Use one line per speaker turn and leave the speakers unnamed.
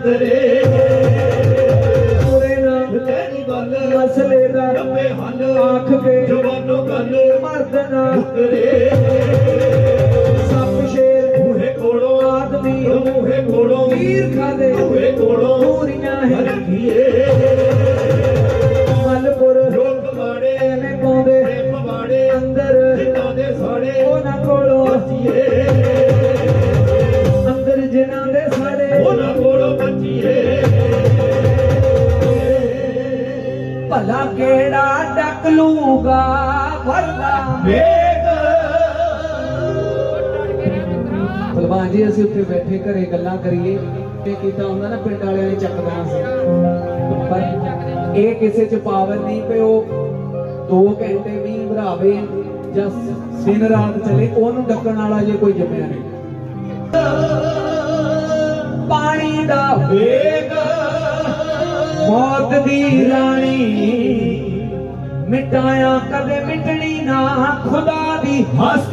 ਉਤਰੇ
ਪੂਰੇ ਨਾ
ਤੇਰੀ ਗੱਲ
ਮਸਲੇ ਦਾ
ਜੰਮੇ ਹੱਲ।
ਆਖ ਕੇ
ਜਵਾਨੋ ਗੱਲ।
ਮਰਦ ਨਾ
ਉਤਰੇ।
ਸੱਪ ਸ਼ੇਰ
ਮੂਹੇ ਕੋਲੋਂ।
ਆਦਮੀ
ਮੂਹੇ ਕੋਲੋਂ।
ਵੀਰ ਖਾਦੇ।
ਮੂਹੇ ਕੋਲੋਂ।
ਭਲਾ ਕਿਹੜਾ ਡੱਕ ਲੂਗਾ ਵਰਦਾ
ਵੇਗ
ਭਲਵਾਨ ਜੀ ਅਸੀਂ ਉੱਥੇ ਬੈਠੇ ਘਰੇ ਗੱਲਾਂ ਕਰੀਏ। ਇਹ ਕੀਤਾ ਹੁੰਦਾ ਨਾ ਪਿੰਡ ਵਾਲਿਆਂ ਨੇ ਚੱਕਦਾ ਸੀ। ਪਰ ਇਹ ਕਿਸੇ ਚ ਪਾਵਰ ਨਹੀਂ ਪਈ ਉਹ 2 ਘੰਟੇ ਵੀ ਭਰਾਵੇ ਜਾਂ ਦਿਨ ਰਾਤ ਚਲੇ ਉਹਨੂੰ ਡੱਕਣ ਵਾਲਾ ਜੇ ਕੋਈ ਜੰਮਿਆ ਨਹੀਂ। ਪਾਣੀ ਦਾ
ਵੇਗ
ਮੌਤ ਦੀ ਰਾਣੀ। ਮਿਟਾਇਆ ਕਦੇ ਮਿਟਣੀ ਨਾ ਖੁਦਾ ਦੀ
ਹੱਸ